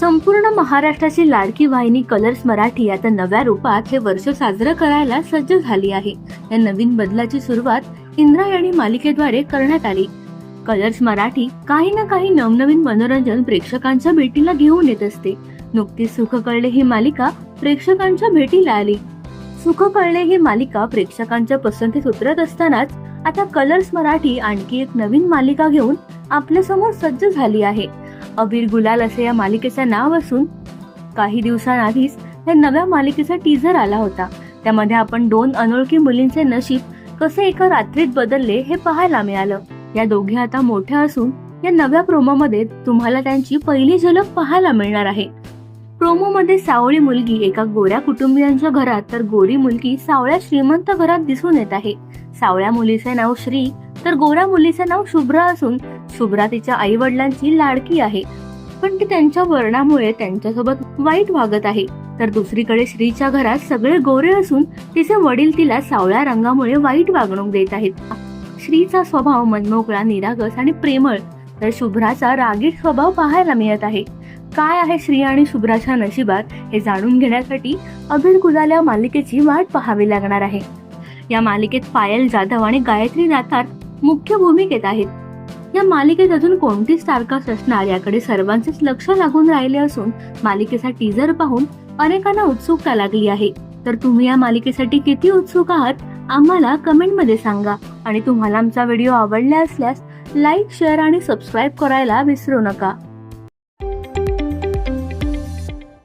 संपूर्ण महाराष्ट्राची लाडकी वाहिनी कलर्स मराठी आता नव्या रूपात हे वर्ष साजरं करायला सज्ज झाली आहे. या नवीन बदलाची सुरुवात इंद्रायणी मालिकेद्वारे करण्यात आली. कलर्स मराठी काही ना काही नवनवीन मनोरंजन प्रेक्षकांच्या भेटीला घेऊन येत असते. नुकतीच सुख कळले ही मालिका प्रेक्षकांच्या भेटीला आली. सुख कळले ही मालिका प्रेक्षकांच्या पसंतीत उतरत असतानाच आता कलर्स मराठी आणखी एक नवीन मालिका घेऊन आपल्यासमोर सज्ज झाली आहे. अबीर गुलाल असे या मालिकेचं नाव असून काही दिवसांआधीच या नव्या मालिकेचा टीझर आला होता. त्यामध्ये आपण दोन अनोळखी मुलींचे नशीब कसे एका रात्रीत बदलले हे पाहायला मिळालं. या दोघे आता मोठ्या असून या नव्या प्रोमोमध्ये तुम्हाला त्यांची पहिली झलक पाहायला मिळणार आहे. प्रोमोमध्ये सावळी मुलगी एका गोऱ्या कुटुंबियांच्या घरात तर गोरी मुलगी सावळ्या श्रीमंत घरात दिसून येत आहे. सावळ्या मुलीचे नाव श्री तर गोऱ्या मुलीचे नाव शुभ्रा असून शुभ्रा तिच्या आई वडिलांची लाडकी आहे. पण ती त्यांच्या वर्णामुळे त्यांच्यासोबत वाईट वागत आहे. तर दुसरीकडे श्रीच्या घरात सगळे गोरे असून तिचे वडील तिला सावळ्या रंगामुळे वाईट वागणूक देत आहेत. श्रीचा स्वभाव मनमोकळा निरागस आणि प्रेमळ. तर शुभ्राचा रागीट स्वभाव पाहायला मिळत आहे. काय आहे श्री आणि शुभ्राच्या नशिबात हे जाणून घेण्यासाठी अभिर कुदाल्या मालिकेची वाट पाहावी लागणार आहे. या मालिकेत पायल जाधव आणि गायत्री नाथार मुख्य भूमिकेत आहेत. या मालिकेत अजून कोणती स्टारकास्ट असणार याकडे सर्वांचेच लक्ष लागून राहिले असून मालिकेचा टीझर पाहून अनेकांना उत्सुकता लागली आहे. तर तुम्ही या मालिकेसाठी किती उत्सुक आहात आम्हाला कमेंटमध्ये सांगा. आणि तुम्हाला आमचा व्हिडिओ आवडला असल्यास लाईक शेअर आणि सबस्क्राईब करायला विसरू नका.